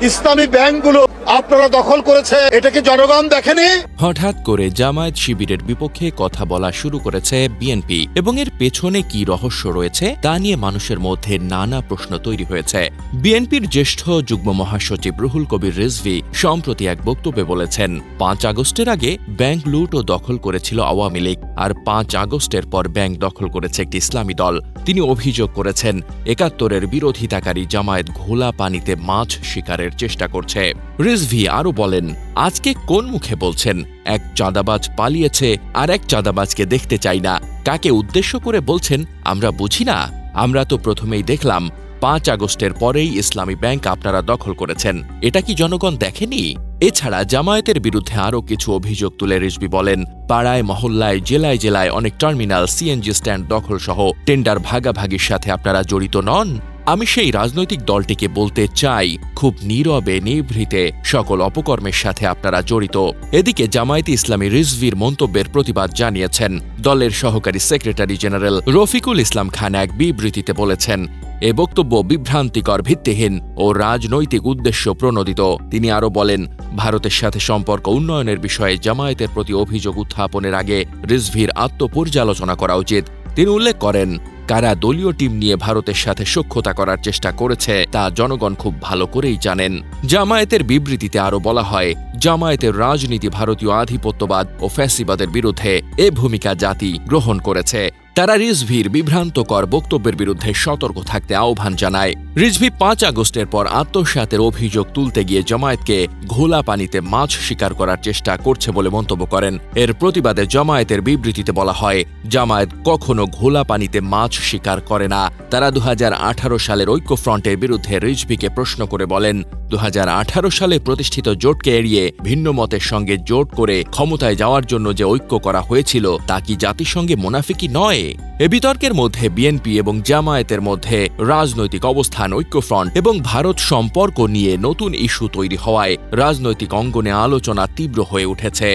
ইসলামী ব্যাংকগুলো আপনারা দখল করেছে, এটা কি জনগণ দেখেনি? হঠাৎ করে জামায়াত শিবিরের বিপক্ষে কথা বলা শুরু করেছে বিএনপি, এবং এর পেছনে কি রহস্য রয়েছে, তা নিয়ে মানুষের মধ্যে নানা প্রশ্ন তৈরি হয়েছে। বিএনপির জ্যেষ্ঠ যুগ্ম মহাসচিব রুহুল কবির রিজভি সম্প্রতি এক বক্তব্যে বলেছেন, পাঁচ আগস্টের আগে ব্যাংক লুট ও দখল করেছিল আওয়ামী লীগ, আর পাঁচ আগস্টের পর ব্যাংক দখল করেছে একটি ইসলামী দল। তিনি অভিযোগ করেছেন, একাত্তরের বিরোধিতাকারী জামায়াত ঘোলা পানিতে মাছ শিকারের চেষ্টা করছে। রিজভি আরও বলেন, আজকে কোন মুখে বলছেন? এক চাঁদাবাজ পালিয়েছে আর এক চাঁদাবাজকে দেখতে চাই না। কাকে উদ্দেশ্য করে বলছেন আমরা বুঝি না। আমরা তো প্রথমেই দেখলাম, পাঁচ আগস্টের পরেই ইসলামী ব্যাংক আপনারা দখল করেছেন। এটা কি জনগণ দেখেনি? এছাড়া জামায়াতের বিরুদ্ধে আরও কিছু অভিযোগ তুলে রিজবি বলেন, পাড়ায়, মহল্লায়, জেলায় জেলায় অনেক টার্মিনাল, সিএনজি স্ট্যান্ড দখল সহ টেন্ডার ভাগাভাগির সাথে আপনারা জড়িত নন? আমি সেই রাজনৈতিক দলটিকে বলতে চাই, খুব নীরবে নিভৃতে সকল অপকর্মের সাথে আপনারা জড়িত। এদিকে জামায়াতে ইসলামী রিজভির মন্তব্যের প্রতিবাদ জানিয়েছেন। দলের সহকারী সেক্রেটারি জেনারেল রফিকুল ইসলাম খান এক বিবৃতিতে বলেছেন, এ বক্তব্য বিভ্রান্তিকর, ভিত্তিহীন ও রাজনৈতিক উদ্দেশ্য প্রণোদিত। তিনি আরও বলেন, ভারতের সাথে সম্পর্ক উন্নয়নের বিষয়ে জামায়াতের প্রতি অভিযোগ উত্থাপনের আগে রিজভির আত্মপর্যালোচনা করা উচিত। তিনি উল্লেখ করেন কারা দলীয় টিম নিয়ে ভারতের সাথে সখ্যতা করার চেষ্টা করেছে, তা জনগণ খুব ভালো করেই জানেন। জামায়াতের বিবৃতিতে আরও বলা হয়, জামায়াতের রাজনীতি ভারতীয় আধিপত্যবাদ ও ফ্যাসিবাদের বিরুদ্ধে এ ভূমিকা জাতি গ্রহণ করেছে। তারা রিজভির বিভ্রান্তকর বক্তব্যের বিরুদ্ধে সতর্ক থাকতে আহ্বান জানায়। রিজভি পাঁচ আগস্টের পর আত্মসাতের অভিযোগ তুলতে গিয়ে জামায়াতকে ঘোলা পানিতে মাছ শিকার করার চেষ্টা করছে বলে মন্তব্য করেন। এর প্রতিবাদে জামায়াতের বিবৃতিতে বলা হয়, জামায়াত কখনো ঘোলা পানিতে মাছ শিকার করে না। তারা দু হাজার আঠারো সালের ঐক্যফ্রন্টের বিরুদ্ধে রিজভিকে প্রশ্ন করে বলেন দু হাজার আঠারো সালে প্রতিষ্ঠিত জোটকে এড়িয়ে ভিন্ন মতের সঙ্গে জোট করে ক্ষমতায় যাওয়ার জন্য যে ঐক্য করা হয়েছিল, তা কি জাতিসংঘে মোনাফিকি নয়? এ বিতর্কের মধ্যে বিএনপি এবং জামায়াতের মধ্যে রাজনৈতিক অবস্থান ঐক্যফ্রন্ট এবং ভারত সম্পর্ক নিয়ে নতুন ইস্যু তৈরি হওয়ায় রাজনৈতিক অঙ্গনে আলোচনা তীব্র হয়ে উঠেছে।